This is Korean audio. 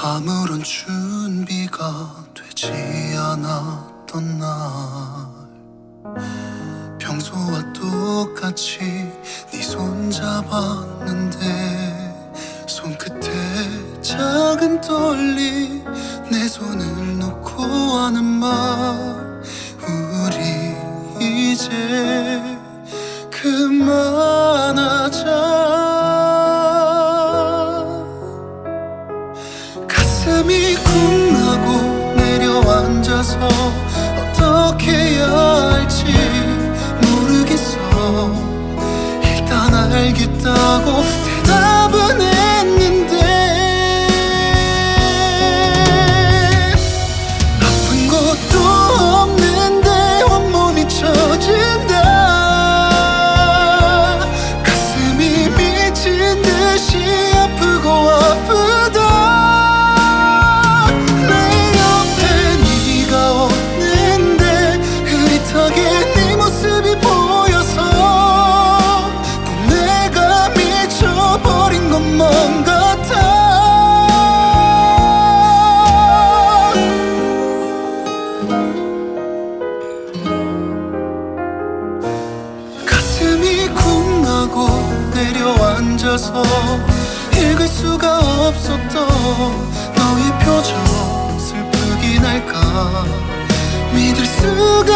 아무런 준비가 되지 않았던 날. 평소와 똑같이 네 손 잡았는데 손끝에 작은 떨림 내 손을 놓고 하는 말. 우리 이제 그만하자 가슴이 쿵하고 내려앉아서 어떻게 해야 할지 모르겠어. 일단 알겠다고 내려앉아서 읽을 수가 없었던 너의 표정 슬프긴 할까 믿을 수가